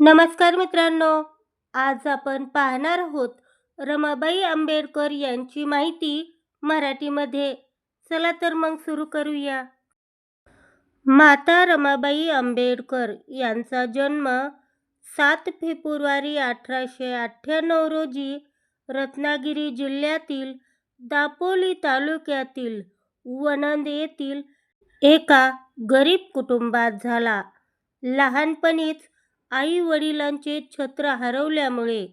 नमस्कार मित्रांनो आज आपण पाहणार आहोत रमाबाई आंबेडकर यांची माहिती मराठीमध्ये. चला तर मग सुरू करूया. माता रमाबाई आंबेडकर यांचा जन्म सात फेब्रुवारी अठराशे अठ्ठ्याण्णव रोजी रत्नागिरी जिल्ह्यातील दापोली तालुक्यातील वनंद येथील एका गरीब कुटुंबात झाला. लहानपणीच आई वडिलांचे छत्र हरवल्यामुळे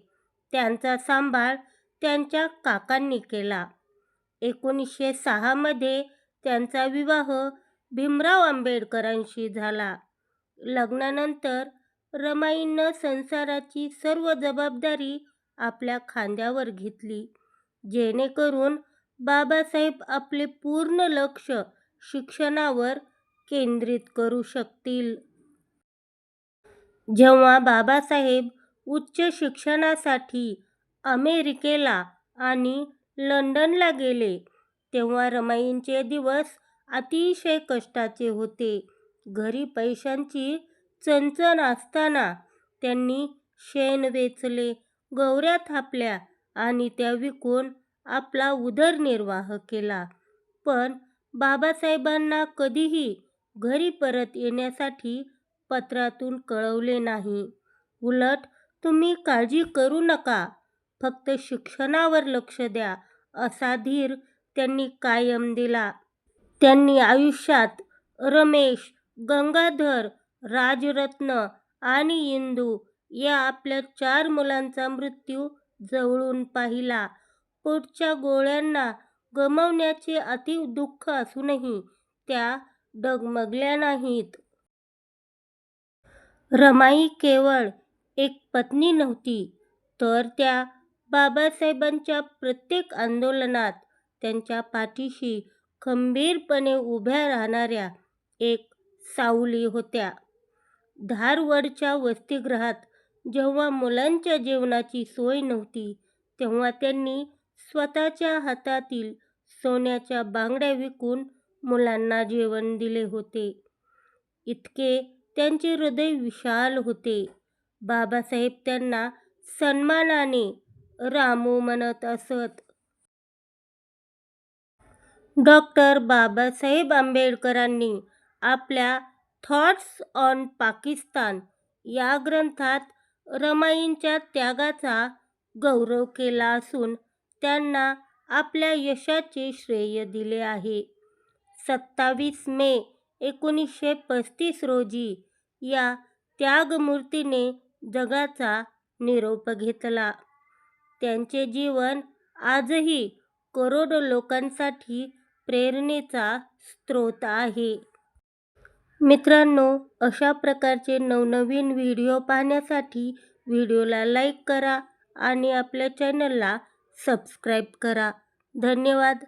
त्यांचा सांभाळ त्यांच्या काकांनी केला. एकोणीसशे सहामध्ये त्यांचा विवाह भीमराव आंबेडकरांशी झाला. लग्नानंतर रमाईनं संसाराची सर्व जबाबदारी आपल्या खांद्यावर घेतली जेणेकरून बाबासाहेब आपले पूर्ण लक्ष शिक्षणावर केंद्रित करू शकतील. जेव्हा बाबासाहेब उच्च शिक्षणासाठी अमेरिकेला आणि लंडनला गेले तेव्हा रमाईंचे दिवस अतिशय कष्टाचे होते. घरी पैशांची चणचण असताना त्यांनी शेण वेचले गौऱ्या थापल्या आणि त्या विकून आपला उदरनिर्वाह केला. पण बाबासाहेबांना कधीही घरी परत येण्यासाठी पत्रातून कळवले नाही. उलट तुम्ही काळजी करू नका. फक्त शिक्षणावर लक्ष द्या असा धीर त्यांनी कायम दिला. त्यांनी आयुष्यात रमेश गंगाधर राजरत्न आणि इंदू या आपल्या चार मुलांचा मृत्यू जवळून पाहिला. पोटच्या गोळ्यांना गमवण्याचे अति दुःख असूनही त्या डगमगल्या नाहीत. रमाई केवळ एक पत्नी नव्हती तर त्या बाबासाहेबांच्या प्रत्येक आंदोलनात त्यांच्या पाठीशी खंबीरपणे उभ्या राहणाऱ्या एक सावली होत्या. धारवडच्या वसतिगृहात जेव्हा मुलांच्या जेवणाची सोय नव्हती तेव्हा त्यांनी स्वतःच्या हातातील सोन्याच्या बांगड्या विकून मुलांना जेवण दिले होते. इतके त्यांचे हृदय विशाल होते. बाबासाहेब त्यांना सन्मानाने रामू म्हणत असत. डॉक्टर बाबासाहेब आंबेडकरांनी आपल्या थॉट्स ऑन पाकिस्तान या ग्रंथात रमाईंच्या त्यागाचा गौरव केला असून त्यांना आपल्या यशाचे श्रेय दिले आहे. सत्तावीस मे एकोणीसशे पस्तीस रोजी या त्यागमूर्तीने जगाचा निरोप घेतला. त्यांचे जीवन आजही करोडो लोकांसाठी प्रेरणेचा स्रोत आहे. मित्रांनो अशा प्रकारचे नवनवीन व्हिडिओ पाहण्यासाठी व्हिडिओला लाईक करा आणि आपल्या चॅनलला सबस्क्राईब करा. धन्यवाद.